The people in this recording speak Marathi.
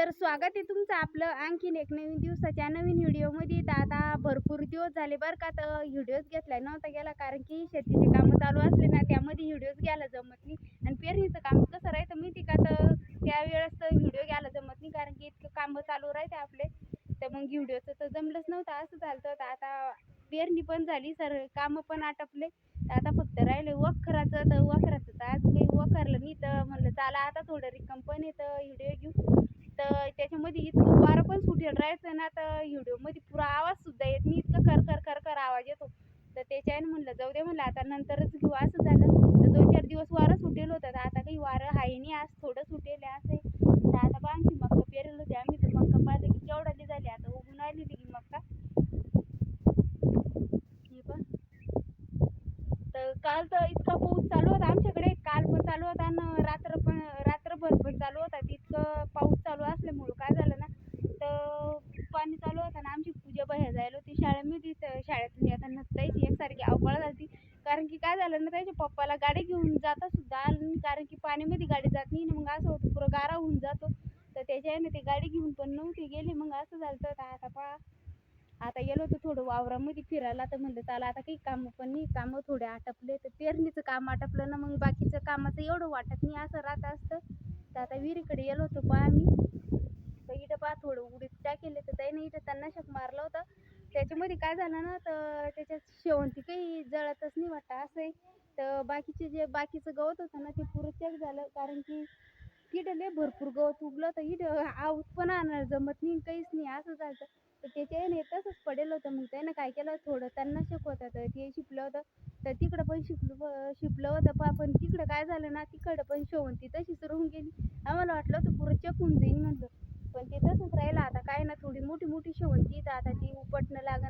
तर स्वागत आहे तुमचं आपलं आणखीन एक नवीन दिवसाच्या नवीन व्हिडिओमध्ये. तर आता भरपूर दिवस झाले बरं का तर व्हिडिओज घेतला नव्हता गेला कारण की शेतीचे कामं चालू असले ना त्यामध्ये व्हिडिओज घ्यायला जमत नाही. आणि पेरणीचं काम कसं राहतं माहिती का तर त्यावेळेस तर व्हिडिओ घ्यायला जमत नाही कारण की इतकं कामं चालू राहते आपले. तर मग व्हिडिओचं तर जमलंच नव्हतं असं झालं तर आता पेरणी पण झाली सर कामं पण आटपले. तर आता फक्त राहिले वखराचं तर वखराचं तर आज काही वखरलं नाही. तर म्हणलं चला आता थोडं रिकम पण येतं व्हिडिओ घेऊ. तर त्याच्यामध्ये इतकं वारं पण सुटेल. राहायचं ना तर व्हिडिओमध्ये पुरा आवाजसुद्धा येत नाही. इतकं कर कर कर आवाज येतो. तर त्याच्याने म्हणलं जाऊ दे म्हणलं आता नंतरच घेऊ. असं झालं. तर दोन चार दिवस वारं सुटेल होतं. तर आता काही वारं आहे नाही आज. थोडं सुटेल असं आहे. तर आता बा मक्का पेरेल होते आम्ही. तर मक्का पाहिलं की केवढाली झाली. आता उगून आली ती मक्का. हे पण तर काल तर इतका पाऊस चालू होता आमच्याकडे. काल पण चालू होता आणि रात्र पण रात्रभर पण चालू होता तितकं पाऊस चालू असल्यामुळं काय झालं ना तर पाणी चालू होतं ना आमची पूजा बाहेर जायला होती. शाळेमध्ये शाळेतून येताना त्याची एकसारखी अवकाळ झाली कारण की काय झालं ना त्याच्या पप्पाला गाडी घेऊन जाता सुद्धा आलं कारण की पाण्यामध्ये गाडी जात नाही ना मग असं होतं पुरं गारा होऊन जातो. तर त्याच्याने ते गाडी घेऊन पण नव्हती गेली. मग असं झालं तर आता पहा. आता गेलो होतो थोडं वावरामध्ये फिरायला. तर म्हणलं चला आता काही कामं पण नाही. कामं थोडे आटपले तर पेरणीचं काम आटपलं ना मग बाकीचं कामाचं एवढं वाटत नाही. असं राहत असतं. तर आता विहिरीकडे गेलो होतो पहा आम्ही. थोडं उडीद टाकेले तर त्याने इथं शक मारलं होतं. त्याच्यामध्ये काय झालं ना तर त्याच्यात शेवंती काही जळतच नाही वाटतं असं आहे तर बाकीचे जे बाकीचं गवत होतं ना ते पुरं चेक झालं. कारण की तिथं लय भरपूर गवत उगलं तर इथं आऊत पण आणणार जमत नाही काहीच नाही असं झालं तर त्याच्याने तसंच पडेल होतं. मग त्यानं काय केलं थोडं तणनाशक होतं. तर ते शिपलं होतं. तर तिकडं पण शिपलं शिपलं होतं पा पण तिकडं काय झालं ना तिकडं पण शेवंती तशीच राहून गेली. आम्हाला वाटलं होतं पुरं चेक होऊन जाईन म्हणलं पण ते तसंच राहिलं आता काय ना थोडी मोठी मोठी शेवंती येतात आता ती उपटणं लागणं